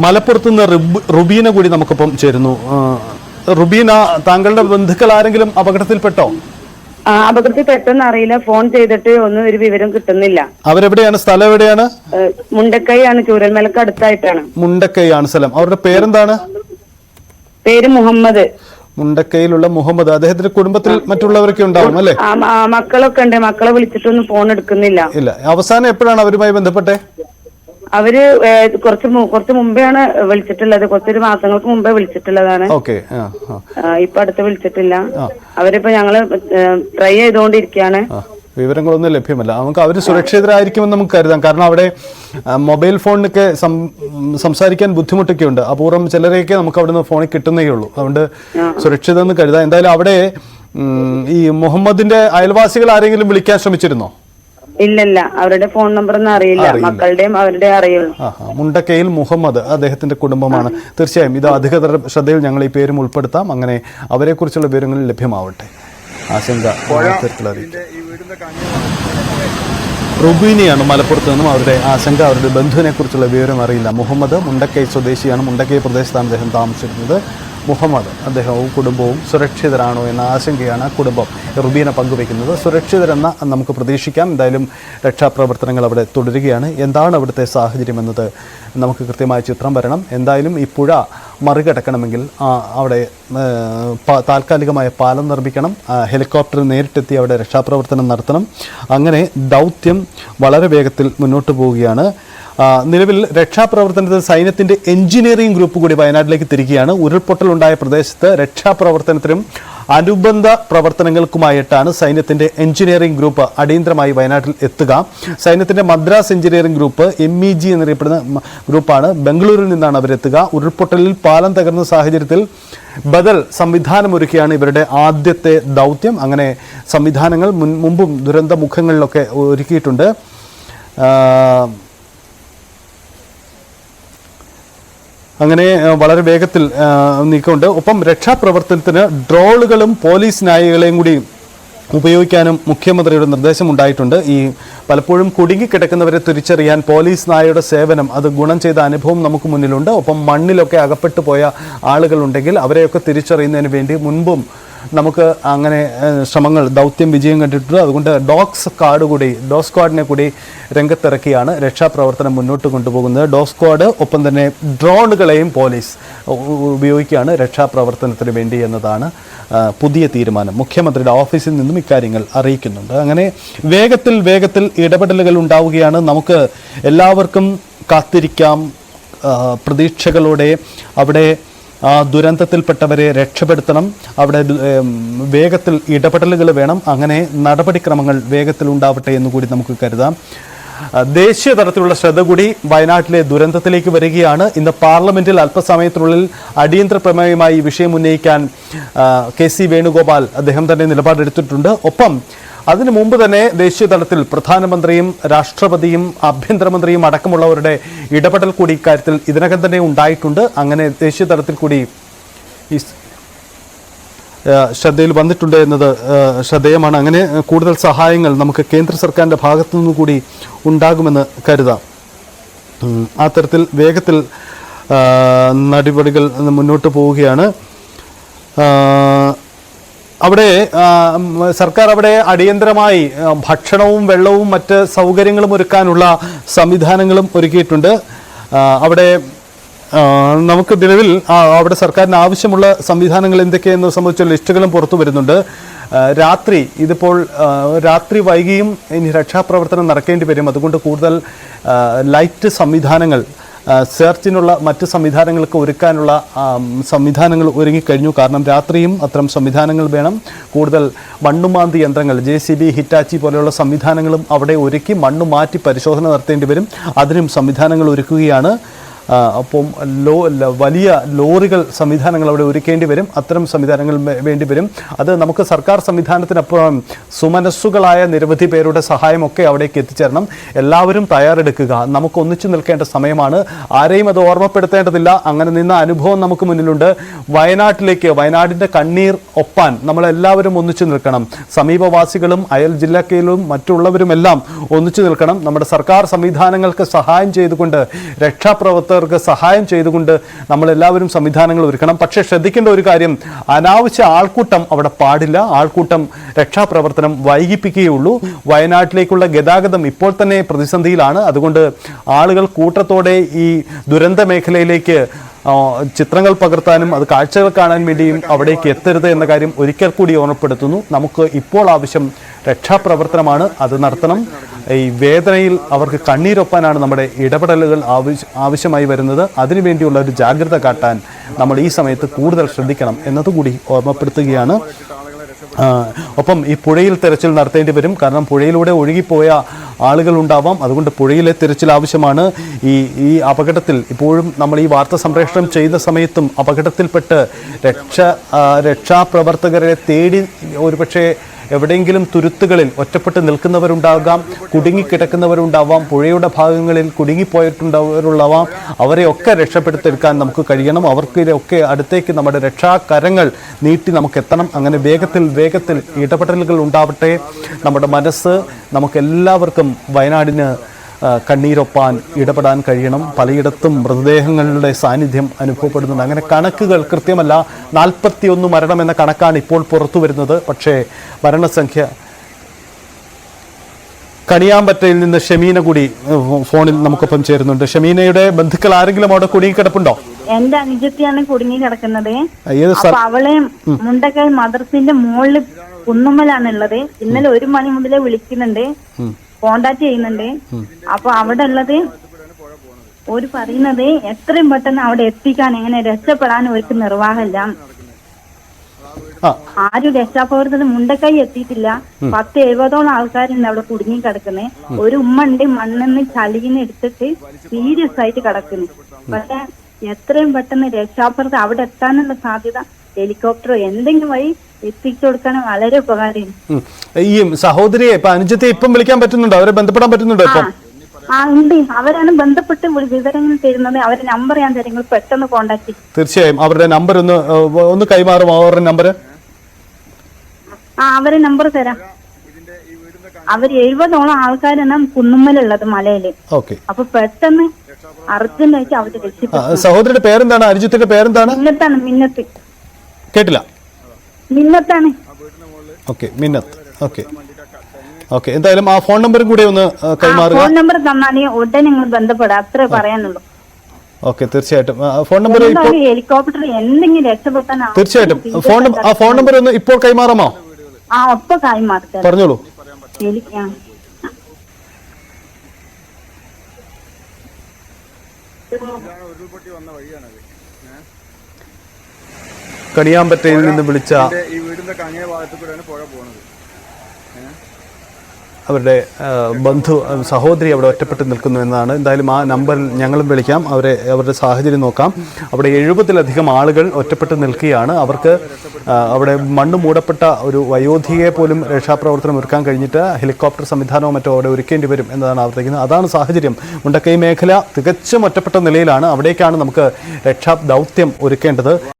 മലപ്പുറത്ത് നിന്ന് റുബീന കൂടി നമുക്കിപ്പം ചേരുന്നു. റുബീന താങ്കളുടെ ബന്ധുക്കൾ ആരെങ്കിലും അപകടത്തിൽപ്പെട്ടോ അപകടത്തിൽ പെട്ടെന്ന് അറിയില്ല. ഫോൺ ചെയ്തിട്ട് ഒന്നും ഒരു വിവരം കിട്ടുന്നില്ല. അവരെവിടെയാണ്? സ്ഥലം എവിടെയാണ്? മുണ്ടക്കൈയാണ്. ചൂരൽമലക്ക് അടുത്തായിട്ടാണ്. മുണ്ടക്കൈയാണ് സ്ഥലം. അവരുടെ പേരെന്താണ്? പേര് മുഹമ്മദ്. മുണ്ടക്കൈയിലുള്ള മുഹമ്മദ്. അദ്ദേഹത്തിന്റെ കുടുംബത്തിൽ മറ്റുള്ളവരൊക്കെ ഉണ്ടാവും അല്ലേ? മക്കളൊക്കെ ഉണ്ട്. മക്കളെ വിളിച്ചിട്ടൊന്നും ഫോൺ എടുക്കുന്നില്ല. ഇല്ല. അവസാനം എപ്പോഴാണ് അവരുമായി ബന്ധപ്പെട്ടെ? അവർ കുറച്ച് കുറച്ച് മുമ്പെയാണ് വിളിച്ചിട്ടുള്ളത്. കുറച്ചൊരു മാസങ്ങൾക്ക് മുമ്പേ വിളിച്ചിട്ടുള്ളതാണ്. ഇപ്പൊ അടുത്ത് വിളിച്ചിട്ടില്ല. അവരിപ്പോ ഞങ്ങൾ ട്രൈ ചെയ്തുകൊണ്ടിരിക്കുകയാണ് വിവരങ്ങളൊന്നും ലഭ്യമല്ല. നമുക്ക് അവർ സുരക്ഷിതരായിരിക്കുമെന്ന് നമുക്ക് കരുതാം. കാരണം അവിടെ മൊബൈൽ ഫോണിനൊക്കെ സംസാരിക്കാൻ ബുദ്ധിമുട്ടൊക്കെ ഉണ്ട് അപൂർവം ചിലരെയൊക്കെ നമുക്ക് അവിടെ നിന്ന് ഫോണിൽ കിട്ടുന്നേ ഉള്ളൂ. അതുകൊണ്ട് സുരക്ഷിതമെന്ന് കരുതാം. എന്തായാലും അവിടെ ഈ മുഹമ്മദിന്റെ അയൽവാസികൾ ആരെങ്കിലും വിളിക്കാൻ ശ്രമിച്ചിരുന്നോ? ഇല്ലല്ല അവരുടെ ഫോൺ നമ്പർ ഒന്നും അറിയില്ല. മക്കളുടെയും അവരുടെ അറിയുള്ളൂ മുണ്ടക്കയിൽ മുഹമ്മദ് അദ്ദേഹത്തിന്റെ കുടുംബമാണ്. തീർച്ചയായും ഇത് അധികൃതർ ശ്രദ്ധയിൽ ഞങ്ങൾ ഈ പേരും ഉൾപ്പെടുത്താം. അങ്ങനെ അവരെക്കുറിച്ചുള്ള വിവരങ്ങൾ ലഭ്യമാവട്ടെ. ആശങ്ക റുബീനിയാണ് മലപ്പുറത്ത് നിന്നും അവരുടെ ആശങ്ക അവരുടെ ബന്ധുവിനെ കുറിച്ചുള്ള വിവരം അറിയില്ല. മുഹമ്മദ് മുണ്ടക്കൈ സ്വദേശിയാണ്. മുണ്ടക്കൈ പ്രദേശത്താണ് അദ്ദേഹം താമസിച്ചിരുന്നത്. മുഹമ്മദ്. അദ്ദേഹവും കുടുംബവും സുരക്ഷിതരാണോ എന്ന ആശങ്കയാണ് കുടുംബം റുബീന പങ്കുവയ്ക്കുന്നത്. സുരക്ഷിതരെന്ന നമുക്ക് പ്രതീക്ഷിക്കാം. എന്തായാലും രക്ഷാപ്രവർത്തനങ്ങൾ അവിടെ തുടരുകയാണ്. എന്താണ് അവിടുത്തെ സാഹചര്യം എന്നത്? നമുക്ക് കൃത്യമായ ചിത്രം വരണം. എന്തായാലും ഈ പുഴ മറികടക്കണമെങ്കിൽ അവിടെ താൽക്കാലികമായ പാലം നിർമ്മിക്കണം ഹെലികോപ്റ്റർ നേരിട്ടെത്തി അവിടെ രക്ഷാപ്രവർത്തനം നടത്തണം. അങ്ങനെ ദൗത്യം വളരെ വേഗത്തിൽ മുന്നോട്ട് പോവുകയാണ്. നിലവിൽ രക്ഷാപ്രവർത്തനത്തിൽ സൈന്യത്തിന്റെ എഞ്ചിനീയറിംഗ് ഗ്രൂപ്പ് കൂടി വയനാട്ടിലേക്ക് തിരികെയാണ്. ഉരുൾപൊട്ടലുണ്ടായ പ്രദേശത്ത് രക്ഷാപ്രവർത്തനത്തിനും അനുബന്ധ പ്രവർത്തനങ്ങൾക്കുമായിട്ടാണ് സൈന്യത്തിന്റെ എഞ്ചിനീയറിംഗ് ഗ്രൂപ്പ് അടിയന്തരമായി വയനാട്ടിൽ എത്തുക. സൈന്യത്തിന്റെ Madras engineering group M E G എന്നറിയപ്പെടുന്ന ഗ്രൂപ്പാണ് ബംഗളൂരിൽ നിന്നാണ് അവരെത്തുക. ഉരുൾപൊട്ടലിൽ പാലം തകർന്ന സാഹചര്യത്തിൽ ബദൽ സംവിധാനമൊരുക്കിയാണ് ഇവരുടെ ആദ്യത്തെ ദൗത്യം. അങ്ങനെ സംവിധാനങ്ങൾ മുൻ മുമ്പും ദുരന്ത മുഖങ്ങളിലൊക്കെ ഒരുക്കിയിട്ടുണ്ട്. അങ്ങനെ വളരെ വേഗത്തിൽ നീക്കമുണ്ട്. ഒപ്പം രക്ഷാപ്രവർത്തനത്തിന് ഡ്രോളുകളും പോലീസ് നായകളെയും കൂടി ഉപയോഗിക്കാനും മുഖ്യമന്ത്രിയുടെ നിർദ്ദേശം ഉണ്ടായിട്ടുണ്ട് ഈ പലപ്പോഴും കുടുങ്ങിക്കിടക്കുന്നവരെ തിരിച്ചറിയാൻ പോലീസ് നായയുടെ സേവനം അത് ഗുണം ചെയ്ത അനുഭവം നമുക്ക് മുന്നിലുണ്ട്. ഒപ്പം മണ്ണിലൊക്കെ അകപ്പെട്ടു പോയ ആളുകളുണ്ടെങ്കിൽ അവരെയൊക്കെ തിരിച്ചറിയുന്നതിന് വേണ്ടി മുൻപും നമുക്ക് അങ്ങനെ ശ്രമങ്ങൾ ദൗത്യം വിജയം കണ്ടിട്ടുണ്ട്? അതുകൊണ്ട് ഡോഗ് സ്ക്വാഡ് കൂടി ഡോഗ് സ്ക്വാഡിനെ കൂടി രംഗത്തിറക്കിയാണ് രക്ഷാപ്രവർത്തനം മുന്നോട്ട് കൊണ്ടുപോകുന്നത്. ഡോഗ് സ്ക്വാഡ് ഒപ്പം തന്നെ ഡ്രോണുകളെയും പോലീസ് ഉപയോഗിക്കുകയാണ് രക്ഷാപ്രവർത്തനത്തിന് വേണ്ടി എന്നതാണ് പുതിയ തീരുമാനം. മുഖ്യമന്ത്രിയുടെ ഓഫീസിൽ നിന്നും ഇക്കാര്യങ്ങൾ അറിയിക്കുന്നുണ്ട്. അങ്ങനെ വേഗത്തിൽ വേഗത്തിൽ ഇടപെടലുകൾ ഉണ്ടാവുകയാണ്. നമുക്ക് എല്ലാവർക്കും കാത്തിരിക്കാം. പ്രതീക്ഷകളോടെ അവിടെ ദുരന്തത്തിൽപ്പെട്ടവരെ രക്ഷപ്പെടുത്തണം. അവിടെ വേഗത്തിൽ ഇടപെടലുകൾ വേണം. അങ്ങനെ നടപടിക്രമങ്ങൾ വേഗത്തിൽ ഉണ്ടാവട്ടെ എന്ന് കൂടി നമുക്ക് കരുതാം. ദേശീയ തലത്തിലുള്ള ശ്രദ്ധ കൂടി വയനാട്ടിലെ ദുരന്തത്തിലേക്ക് വരികയാണ്. ഇന്ന് പാർലമെന്റിൽ അല്പസമയത്തിനുള്ളിൽ അടിയന്തര പ്രമേയമായി വിഷയം ഉന്നയിക്കാൻ കെ സി വേണുഗോപാൽ അദ്ദേഹം തന്നെ നിലപാടെടുത്തിട്ടുണ്ട്. ഒപ്പം അതിനു മുമ്പ് തന്നെ ദേശീയ തലത്തിൽ പ്രധാനമന്ത്രിയും രാഷ്ട്രപതിയും ആഭ്യന്തരമന്ത്രിയും അടക്കമുള്ളവരുടെ ഇടപെടൽ കൂടി ഇക്കാര്യത്തിൽ ഇതിനകം തന്നെ ഉണ്ടായിട്ടുണ്ട്. അങ്ങനെ ദേശീയ തലത്തിൽ കൂടി ശ്രദ്ധയിൽ വന്നിട്ടുണ്ട് എന്നത് ശ്രദ്ധേയമാണ്. അങ്ങനെ കൂടുതൽ സഹായങ്ങൾ നമുക്ക് കേന്ദ്ര സർക്കാരിന്റെ ഭാഗത്തു നിന്നും കൂടി ഉണ്ടാകുമെന്ന് കരുതാം. ആ തരത്തിൽ വേഗത്തിൽ നടപടികൾ മുന്നോട്ട് പോവുകയാണ്. അവിടെ സർക്കാർ അവിടെ അടിയന്തരമായി ഭക്ഷണവും വെള്ളവും മറ്റ് സൗകര്യങ്ങളും ഒരുക്കാനുള്ള സംവിധാനങ്ങളും ഒരുക്കിയിട്ടുണ്ട്. അവിടെ നമുക്ക് നിലവിൽ അവിടെ സർക്കാരിന് ആവശ്യമുള്ള സംവിധാനങ്ങൾ എന്തൊക്കെയെന്ന് സംബന്ധിച്ച ലിസ്റ്റുകളും പുറത്തു വരുന്നുണ്ട്. രാത്രി ഇതിപ്പോൾ രാത്രി വൈകിയും ഇനി രക്ഷാപ്രവർത്തനം നടക്കേണ്ടി വരും. അതുകൊണ്ട് കൂടുതൽ ലൈറ്റ് സംവിധാനങ്ങൾ സെർച്ചിനുള്ള മറ്റ് സംവിധാനങ്ങൾക്ക് ഒരുക്കാനുള്ള സംവിധാനങ്ങൾ ഒരുങ്ങിക്കഴിഞ്ഞു. കാരണം രാത്രിയും അത്തരം സംവിധാനങ്ങൾ വേണം. കൂടുതൽ മണ്ണുമാന്തി യന്ത്രങ്ങൾ ജെ സി ബി ഹിറ്റാച്ചി പോലെയുള്ള സംവിധാനങ്ങളും അവിടെ ഒരുക്കി മണ്ണ് മാറ്റി പരിശോധന നടത്തേണ്ടി വരും. അതിനും സംവിധാനങ്ങൾ ഒരുക്കുകയാണ്. അപ്പം ലോ വലിയ ലോറികൾ സംവിധാനങ്ങൾ അവിടെ ഒരുക്കേണ്ടി വരും. അത്തരം സംവിധാനങ്ങൾ വേണ്ടി വരും. അത് നമുക്ക് സർക്കാർ സംവിധാനത്തിനപ്പുറം സുമനസ്സുകളായ നിരവധി പേരുടെ സഹായമൊക്കെ അവിടേക്ക് എത്തിച്ചേരണം. എല്ലാവരും തയ്യാറെടുക്കുക. നമുക്ക് ഒന്നിച്ചു നിൽക്കേണ്ട സമയമാണ്. ആരെയും അത് ഓർമ്മപ്പെടുത്തേണ്ടതില്ല. അങ്ങനെ നിന്ന അനുഭവം നമുക്ക് മുന്നിലുണ്ട്. വയനാട്ടിലേക്ക് വയനാടിന്റെ കണ്ണീർ ഒപ്പാൻ നമ്മളെല്ലാവരും ഒന്നിച്ചു നിൽക്കണം. സമീപവാസികളും അയൽ ജില്ലക്കയിലും മറ്റുള്ളവരുമെല്ലാം ഒന്നിച്ചു നിൽക്കണം. നമ്മുടെ സർക്കാർ സംവിധാനങ്ങൾക്ക് സഹായം ചെയ്തുകൊണ്ട് രക്ഷാപ്രവർത്തനം രക്ഷാപ്രവർത്തകർക്ക് സഹായം ചെയ്തുകൊണ്ട് നമ്മളെല്ലാവരും സംവിധാനങ്ങൾ ഒരുക്കണം. പക്ഷേ ശ്രദ്ധിക്കേണ്ട ഒരു കാര്യം അനാവശ്യ ആൾക്കൂട്ടം അവിടെ പാടില്ല. ആൾക്കൂട്ടം രക്ഷാപ്രവർത്തനം വൈകിപ്പിക്കുകയുള്ളൂ വയനാട്ടിലേക്കുള്ള ഗതാഗതം ഇപ്പോൾ തന്നെ പ്രതിസന്ധിയിലാണ്. അതുകൊണ്ട് ആളുകൾ കൂട്ടത്തോടെ ഈ ദുരന്ത മേഖലയിലേക്ക് ചിത്രങ്ങൾ പകർത്താനും അത് കാഴ്ചകൾ കാണാൻ വേണ്ടിയും അവിടേക്ക് എത്തരുത് എന്ന കാര്യം ഒരിക്കൽ കൂടി ഓർമ്മപ്പെടുത്തുന്നു. നമുക്ക് ഇപ്പോൾ ആവശ്യം രക്ഷാപ്രവർത്തനമാണ് അത് നടത്തണം. ഈ വേദനയിൽ അവർക്ക് കണ്ണീരൊപ്പാനാണ് നമ്മുടെ ഇടപെടലുകൾ ആവശ്യ ആവശ്യമായി വരുന്നത്. അതിനുവേണ്ടിയുള്ള ഒരു ജാഗ്രത കാട്ടാൻ നമ്മൾ ഈ സമയത്ത് കൂടുതൽ ശ്രദ്ധിക്കണം എന്നതുകൂടി ഓർമ്മപ്പെടുത്തുകയാണ്. ഒപ്പം ഈ പുഴയിൽ തിരച്ചിൽ നടത്തേണ്ടി വരും. കാരണം പുഴയിലൂടെ ഒഴുകിപ്പോയ ആളുകൾ ഉണ്ടാവാം. അതുകൊണ്ട് പുഴയിലെ തിരച്ചിൽ ആവശ്യമാണ്. ഈ ഈ അപകടത്തിൽ ഇപ്പോഴും നമ്മൾ ഈ വാർത്ത സംപ്രേഷണം ചെയ്യുന്ന സമയത്തും അപകടത്തിൽപ്പെട്ട് രക്ഷ രക്ഷാപ്രവർത്തകരെ തേടി ഒരുപക്ഷെ എവിടെയെങ്കിലും തുരുത്തുകളിൽ ഒറ്റപ്പെട്ട് നിൽക്കുന്നവരുണ്ടാകാം കുടുങ്ങിക്കിടക്കുന്നവരുണ്ടാവാം പുഴയുടെ ഭാഗങ്ങളിൽ കുടുങ്ങിപ്പോയിട്ടുണ്ടവരുള്ളവാം അവരെയൊക്കെ രക്ഷപ്പെടുത്തിയെടുക്കാൻ നമുക്ക് കഴിയണം. അവർക്കൊക്കെ അടുത്തേക്ക് നമ്മുടെ രക്ഷാകരങ്ങൾ നീട്ടി നമുക്ക് എത്തണം അങ്ങനെ വേഗത്തിൽ വേഗത്തിൽ ഇടപെടലുകൾ ഉണ്ടാവട്ടെ. നമ്മുടെ മനസ്സ് നമുക്കെല്ലാവർക്കും വയനാടിന് കണ്ണീരൊപ്പാൻ ഇടപെടാൻ കഴിയണം. പലയിടത്തും മൃതദേഹങ്ങളുടെ സാന്നിധ്യം അനുഭവപ്പെടുന്നുണ്ട്. അങ്ങനെ കണക്കുകൾ കൃത്യമല്ല നാൽപ്പത്തിയൊന്ന് മരണം എന്ന കണക്കാണ് ഇപ്പോൾ പുറത്തു വരുന്നത്. പക്ഷേ മരണസംഖ്യ കണിയാമ്പറ്റയിൽ നിന്ന് ഷമീന കൂടി ഫോണിൽ നമുക്കൊപ്പം ചേരുന്നുണ്ട്. ഷമീനയുടെ ബന്ധുക്കൾ ആരെങ്കിലും അവിടെ കുടുങ്ങിക്കിടപ്പുണ്ടോ എന്റെ അനുജത്തിയാണ് കുടുങ്ങി കിടക്കുന്നത്. അവളെ മുണ്ടക്കൈ മദർസിന്റെ മുകളിൽ കുന്നുമ്മലാണ് ഉള്ളത് ഇന്നലെ ഒരു മണി മുതലേ വിളിക്കുന്നുണ്ട്. കോണ്ടാക്ട് ചെയ്യുന്നുണ്ട്. അപ്പൊ അവിടെ ഉള്ളത് ഒരു പറയുന്നത് എത്രയും പെട്ടെന്ന് അവിടെ എത്തിക്കാൻ എങ്ങനെ രക്ഷപ്പെടാൻ ഒരു നിർവാഹമില്ല. ആരും രക്ഷാപ്രവർത്തനം മുണ്ടക്കൈ എത്തിയിട്ടില്ല. പത്ത് എഴുപതോളം ആൾക്കാരുണ്ട് അവിടെ കുടുങ്ങി കിടക്കുന്നത് ഒരു ഉമ്മ ഉണ്ട് മണ്ണെന്ന് ചളിന്ന് എടുത്തിട്ട് സീരിയസ് ആയിട്ട് കിടക്കുന്നു. പക്ഷെ എത്രയും പെട്ടെന്ന് രക്ഷാപ്രവർത്തനം അവിടെ എത്താനുള്ള സാധ്യത ഹെലികോപ്റ്ററോ എന്തെങ്കിലും വഴി എത്തിച്ചു കൊടുക്കാൻ വളരെ. ഈ സഹോദരിയെ ഇപ്പൊ അനുജത്തെ ഇപ്പം വിളിക്കാൻ പറ്റുന്നുണ്ടോ? അവരെ ബന്ധപ്പെടാൻ പറ്റുന്നുണ്ടോ ഇപ്പം? ആ ഉണ്ട്. അവരാണ് ബന്ധപ്പെട്ട് വിവരങ്ങൾ തരുന്നത്. നമ്പർ ഞാൻ തരും. നിങ്ങൾ പെട്ടെന്ന് കോണ്ടാക്ട് തീർച്ചയായും. അവരുടെ നമ്പർ ഒന്ന് ഒന്ന് കൈമാറുമോ അവരുടെ നമ്പർ ആ അവരെ നമ്പർ തരാം. അവർ എഴുപതോളം ആൾക്കാരാണ് കുന്നുമ്മലുള്ളത് മലയിൽ. ഓക്കെ. അപ്പൊ പെട്ടെന്ന് അർജന്റ് ആയിട്ട് അവർ രക്ഷിക്കും സഹോദരിയുടെ പേരെന്താണ്? അരിജിത്തിന്റെ പേരെന്താണ്? മിന്നത്താണ് മിന്നത്ത്. കേട്ടില്ല. മിന്നത്താണ്. ഓക്കെ മിന്നത്ത്. ഓക്കെ. ഓക്കെ എന്തായാലും ആ ഫോൺ നമ്പറും കൂടി ഒന്ന് കൈമാറുക. ഫോൺ നമ്പർ തന്നാലേ ഉടനെ നിങ്ങൾ ബന്ധപ്പെടാം അത്രേ പറയാനുള്ളൂ. ഓക്കെ തീർച്ചയായിട്ടും. ഫോൺ നമ്പർ ഹെലികോപ്റ്റർ എന്തെങ്കിലും രക്ഷപ്പെട്ടാൽ തീർച്ചയായിട്ടും. ഫോൺ ആ ഫോൺ നമ്പർ ഒന്ന് ഇപ്പോൾ കൈമാറാമോ? ആ ഒപ്പ കായ് മാറി പറഞ്ഞോളൂ വന്ന ആ. കണിയാമ്പറ്റയിൽ നിന്ന് വിളിച്ച അവരുടെ ബന്ധു സഹോദരി അവിടെ ഒറ്റപ്പെട്ട് നിൽക്കുന്നു എന്നാണ്. എന്തായാലും ആ നമ്പറിൽ ഞങ്ങളും വിളിക്കാം. അവരെ അവരുടെ സാഹചര്യം നോക്കാം. അവിടെ എഴുപതിലധികം ആളുകൾ ഒറ്റപ്പെട്ട് നിൽക്കുകയാണ്. അവർക്ക് അവിടെ മണ്ണ് മൂടപ്പെട്ട ഒരു വയോധികയെ പോലും രക്ഷാപ്രവർത്തനം ഒരുക്കാൻ കഴിഞ്ഞിട്ട് ഹെലികോപ്റ്റർ സംവിധാനമോ മറ്റോ അവിടെ ഒരുക്കേണ്ടി വരും എന്നതാണ് ആവർത്തിക്കുന്നത്. അതാണ് സാഹചര്യം. മുണ്ടക്കൈ മേഖല തികച്ചും ഒറ്റപ്പെട്ട നിലയിലാണ്. അവിടേക്കാണ് നമുക്ക് രക്ഷാ ദൗത്യം ഒരുക്കേണ്ടത്.